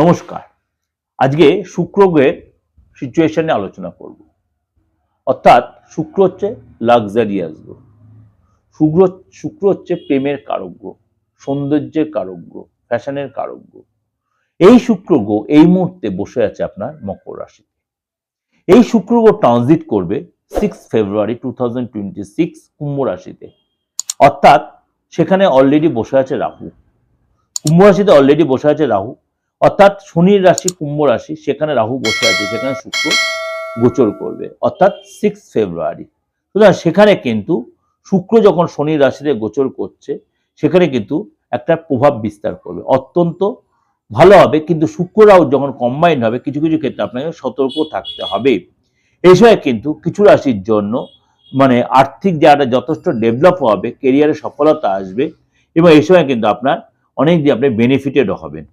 নমস্কার। আজকে শুক্র গ্রহের সিচুয়েশন আলোচনা করব। অর্থাৎ শুক্র হচ্ছে লাক্সারিয়াস গ্রহ। শুক্র শুক্র হচ্ছে প্রেমের কারক গ্রহ, সৌন্দর্যের কারক গ্রহ, ফ্যাশনের কারক গ্রহ। এই শুক্র গ্রহ এই মুহূর্তে বসে আছে আপনার মকর রাশিতে। এই শুক্র গ্রহ ট্রানজিট করবে six February two thousand twenty six কুম্ভ রাশিতে। অর্থাৎ সেখানে অলরেডি বসে আছে রাহু। কুম্ভ রাশিতে অলরেডি বসে আছে রাহু। অর্থাৎ শনির রাশি, কুম্ভ রাশি, সেখানে রাহু বসে আছে, সেখানে শুক্র গোচর করবে, অর্থাৎ সিক্স ফেব্রুয়ারি সুতরাং সেখানে কিন্তু শুক্র যখন শনির রাশিতে গোচর করছে, সেখানে কিন্তু একটা প্রভাব বিস্তার করবে। অত্যন্ত ভালো হবে, কিন্তু শুক্ররাও যখন কম্বাইন্ড হবে, কিছু কিছু ক্ষেত্রে আপনাকে সতর্ক থাকতে হবে। এই সময় কিন্তু কিছু রাশির জন্য মানে আর্থিক জায়গাটা যথেষ্ট ডেভেলপ হবে কেরিয়ারে সফলতা আসবে, এবং এই সময় কিন্তু আপনার অনেক দিন আপনি বেনিফিটেডও হবেন।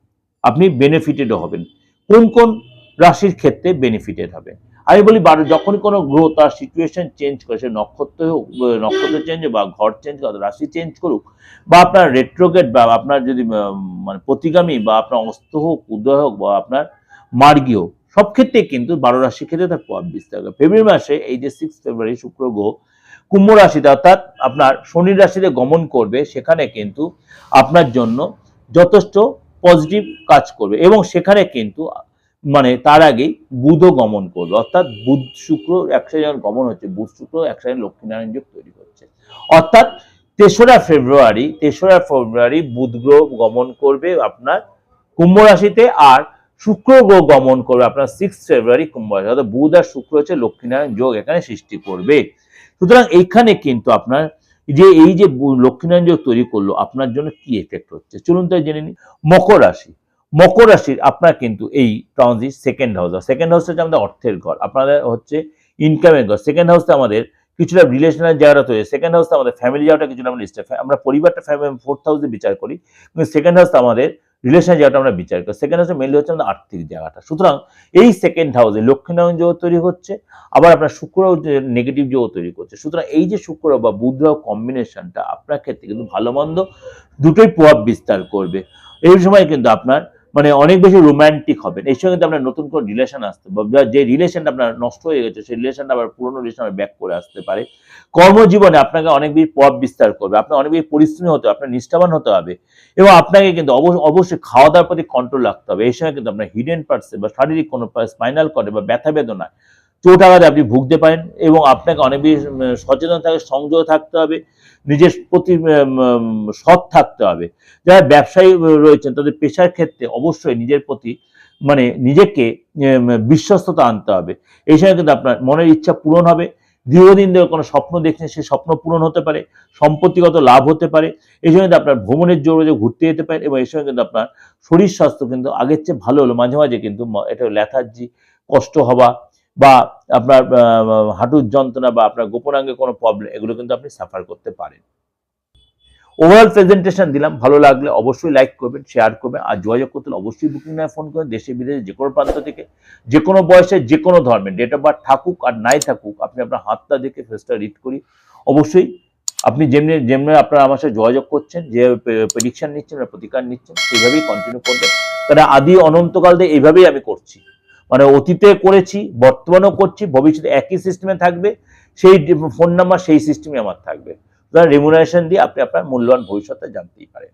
আপনি বেনিফিটেডও হবেন। কোন কোন রাশির ক্ষেত্রে বেনিফিটেড হবে আমি বলি বারো যখন কোনো গ্রহ তার সিচুয়েশন চেঞ্জ করে, সে নক্ষত্র হোক নক্ষত্র চেঞ্জ বা ঘর চেঞ্জ করুক রাশি চেঞ্জ করুক, বা আপনার রেট্রোগেট বা আপনার যদি মানে প্রতিগামী বা আপনার অস্ত হোক, উদয় হোক বা আপনার মার্গী হোক, সব ক্ষেত্রে কিন্তু বারো রাশির ক্ষেত্রে তার প্রভাব বিস্তার করে। ফেব্রুয়ারি মাসে এই যে সিক্স ফেব্রুয়ারি শুক্র গ্রহ, কুম্ভ রাশিতে অর্থাৎ আপনার শনি রাশিতে গমন করবে, সেখানে কিন্তু আপনার জন্য যথেষ্ট পজিটিভ কাজ করবে। এবং সেখানে কিন্তু মানে তার আগেই বুধও গমন করবে। অর্থাৎ বুধ শুক্র একসাথে যখন গমন হচ্ছে, বুধ শুক্র একসাথে লক্ষ্মীনারায়ণ যোগ তৈরি হচ্ছে অর্থাৎ তেসরা ফেব্রুয়ারি তেসরা ফেব্রুয়ারি বুধ গ্রহ গমন করবে আপনার কুম্ভ রাশিতে আর শুক্র গ্রহ গমন করবে আপনার সিক্স ফেব্রুয়ারি কুম্ভ রাশি অর্থাৎ বুধ আর শুক্র হচ্ছে লক্ষ্মীনারায়ণ যোগ এখানে সৃষ্টি করবে। সুতরাং এইখানে কিন্তু আপনার যে এই যে লক্ষ্মীনারায়ণ যোগ তৈরি করল, আপনার জন্য কি এফেক্ট হচ্ছে? চলুন তাই জেনে নিই। মকর রাশি। মকর রাশির আপনার কিন্তু এই transit second house second house হচ্ছে আমাদের অর্থের ঘর, আপনাদের হচ্ছে ইনকামের ঘর। সেকেন্ড হাউসটা আমাদের কিছুটা রিলেশনের জায়গাটা তৈরি সেকেন্ড হাউসটা আমাদের ফ্যামিলি জায়গাটা কিছুটা আমরা আমরা পরিবারটা ফ্যামিলি ফোর্থ হাউসে বিচার করি। কিন্তু সেকেন্ড হাউসটা আমাদের রিলেশনের জায়গাটা আমরা বিচার করি সেকেন্ড হাউসে মেনলি হচ্ছে আমাদের আর্থিক জায়গাটা। সুতরাং এই সেকেন্ড হাউসে লক্ষ্মীনারায়ণ যোগ তৈরি হচ্ছে, আবার আপনার শুক্র নেগেটিভ যোগ তৈরি করছে। সুতরাং এই যে শুক্র বা বুধ কম্বিনেশনটা আপনার ক্ষেত্রে কিন্তু ভালো মন্দ দুটোই প্রভাব বিস্তার করবে। এই সময় কিন্তু আপনার মানে অনেক বেশি রোম্যান্টিক হবেন এই সঙ্গে আপনার নতুন কোনো রিলেশন আসতে যে রিলেশনটা আপনার নষ্ট হয়ে গেছে, সেই রিলেশনটা আবার পুরোনো রিলেশন ব্যাক করে আসতে পারে। কর্মজীবনে আপনাকে অনেক বেশি প্রভাব বিস্তার করবে। আপনার অনেক বেশি পরিশ্রমী হতে হবে, আপনার নিষ্ঠাবান হতে হবে এবং আপনাকে কিন্তু অবশ্য অবশ্যই খাওয়া দাওয়ার প্রতি কন্ট্রোল রাখতে হবে। এই সঙ্গে কিন্তু আপনার হিডেন পার্টসে বা শারীরিক কোনো স্পাইনাল কর্ডে বা ব্যথা বেদনায় চোট আঘাতে আপনি ভুগতে পারেন এবং আপনাকে অনেক বেশি সচেতন থাকে সংযত থাকতে হবে, নিজের প্রতি সৎ থাকতে হবে। যারা ব্যবসায়ী রয়েছেন, তাদের পেশার ক্ষেত্রে অবশ্যই নিজের প্রতি মানে নিজেকে বিশ্বস্ততা আনতে হবে। এই সময় কিন্তু আপনার মনের ইচ্ছা পূরণ হবে। দীর্ঘদিন ধরে কোনো স্বপ্ন দেখছেন, সেই স্বপ্ন পূরণ হতে পারে, সম্পত্তিগত লাভ হতে পারে। এই সময় কিন্তু আপনার ভ্রমণের জোরে ঘুরতে যেতে পারেন এবং এই সময় কিন্তু আপনার শরীর স্বাস্থ্য কিন্তু আগের চেয়ে ভালো হলো। মাঝে মাঝে কিন্তু এটা ল্যাথার্জি কষ্ট হওয়া বা আপনার হাঁটুর যন্ত্রণা বা আপনার গোপনাঙ্গে কোনো প্রবলেম এগুলো কিন্তু আপনি সাফার করতে পারেন। ওভারঅল প্রেজেন্টেশন দিলাম, ভালো লাগলে অবশ্যই লাইক করবেন শেয়ার করবেন, আর যোগাযোগ করতে অবশ্যই বুকিং নেয় ফোন করবেন, দেশে বিদেশে যে কোনো প্রান্ত থেকে, যে কোনো বয়সে যে কোনো ধর্মের ডেট অফ বার্থ থাকুক আর নাই থাকুক, আপনি আপনার হাতটা দেখে ফেসটা রিড করি। অবশ্যই আপনি যেমনি যেমনি আপনারা আমার সাথে যোগাযোগ করছেন, যে প্রেডিকশন নিচ্ছেন, প্রতিকার নিচ্ছেন, সেইভাবেই কন্টিনিউ করবেন। কারণ আদি অনন্তকাল দিয়ে এইভাবেই আমি করছি। মানে অতীতে করেছি, বর্তমানেও করছি, ভবিষ্যতে একই সিস্টেমে থাকবে, সেই ফোন নাম্বার সেই সিস্টেমে আমার থাকবে। রেমুনারেশন দিয়ে আপনি আপনার মূল্যবান ভবিষ্যতে জানতেই পারেন।